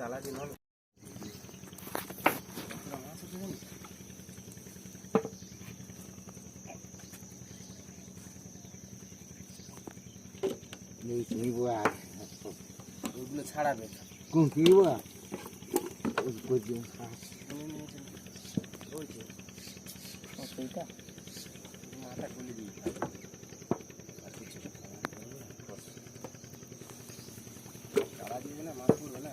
চালা দিন হল এই কিনবো আর ওইগুলো ছাড়াবে। কোন কিনবো ওই করছি ওই যে ও সেইটা? মাথা খুলে দিই চালা দিয়ে না দেবো কই না?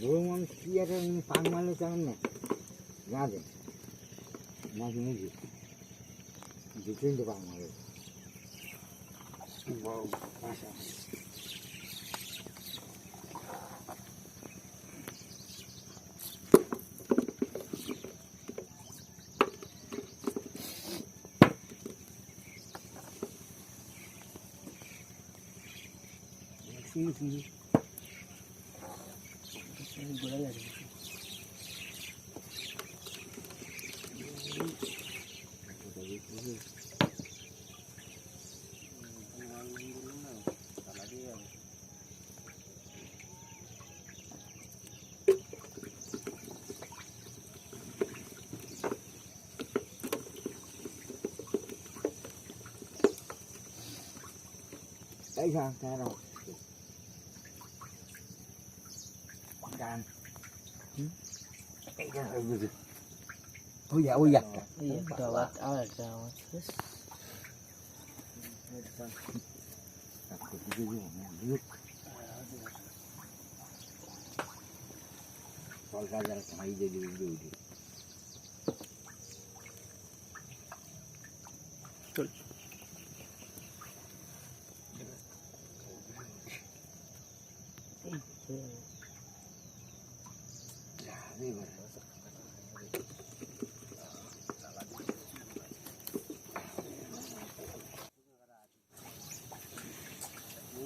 বউ মানুষ কি একটা পাক মারলে কেমন না গাঁদে নাকি নাকি দু তিনটে পাক মারে বউ পাশা đấy ra ra rồi Quảng đàn Đấy ra rồi dạ. এই একটা আর একটা nước. Coi ra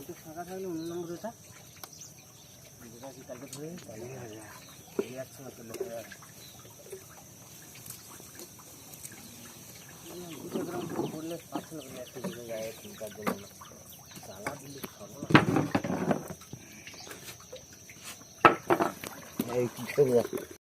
đi ফাঁকা থাকলে অন্য নম্বর কি কালকে ধরে এই যাচ্ছে না চলে দুটো গ্রাম করলে একটা দিকে যায় দিলে সর্বনাশ Đây, cái cái